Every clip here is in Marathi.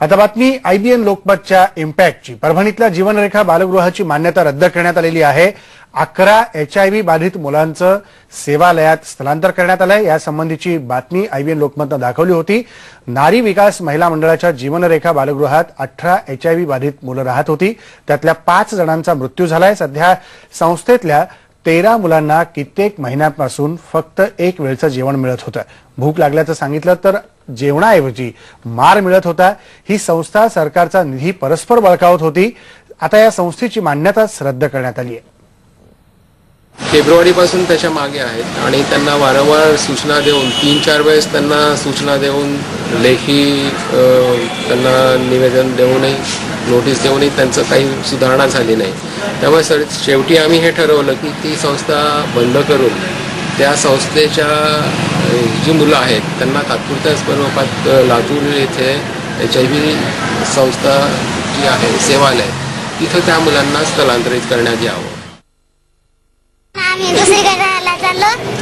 आता बातमी आयबीएन लोकमतच्या इम्पॅक्टची. परभणीतल्या जीवनरेखा बालगृहाची मान्यता रद्द करण्यात आलेली आहे. अकरा एचआयव्ही बाधित मुलांचं सेवालयात स्थलांतर करण्यात आलंय. यासंबंधीची बातमी आयबीएन लोकमतनं दाखवली होती. नारी विकास महिला मंडळाच्या जीवनरेखा बालगृहात अठरा एचआयव्ही बाधित मुलं राहत होती. त्यातल्या पाच जणांचा मृत्यू झालाय. सध्या संस्थेतल्या तेरा मुलांना कित्येक महिन्यांपासून फक्त एक वेळचं जेवण मिळत होतं. भूक लागल्याचं सांगितलं तर जेवणाऐवजी मार मिळत होता. ही संस्था सरकारचा निधी परस्पर बळकावत होती. आता या संस्थेची मान्यताच रद्द करण्यात आली आहे. फेब्रुवारीपासून त्याच्यामागे आहेत आणि त्यांना वारंवार सूचना देऊन तीन चार वेळेस त्यांना सूचना देऊन लेखी त्यांना निवेदन देऊनही नोटीस देऊनही त्यांचं काही सुधारणा झाली नाही. त्यामुळे सर शेवटी आम्ही हे ठरवलं की ती संस्था बंद करून त्या संस्थेच्या जी मुलं आहेत त्यांना तात्पुरत्या स्वरूपात लातूर येथे एच आय व्ही संस्था जी आहे सेवालय तिथं त्या मुलांना स्थलांतरित करण्यात यावं. दुसरीकडे राहायला चाललो.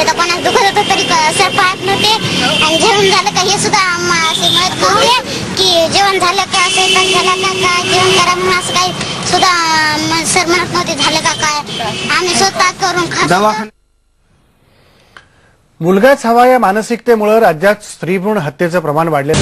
म्हणजे तिथं कोणाच दुखत होतं तरी सर पाहत नव्हते. आणि जेवण झालं का हे सुद्धा आम्हा असे म्हणत नव्हते की जेवण झालं का स्वयंपाक झाला का काय जेवण करा म्हणून असं काही सुद्धा सर म्हणत नव्हते झालं का काय. आम्ही स्वतः करून खातो. मुलगाच हवा या मानसिकतेमुळे राज्यात स्त्रीभ्रूण हत्येचं प्रमाण वाढले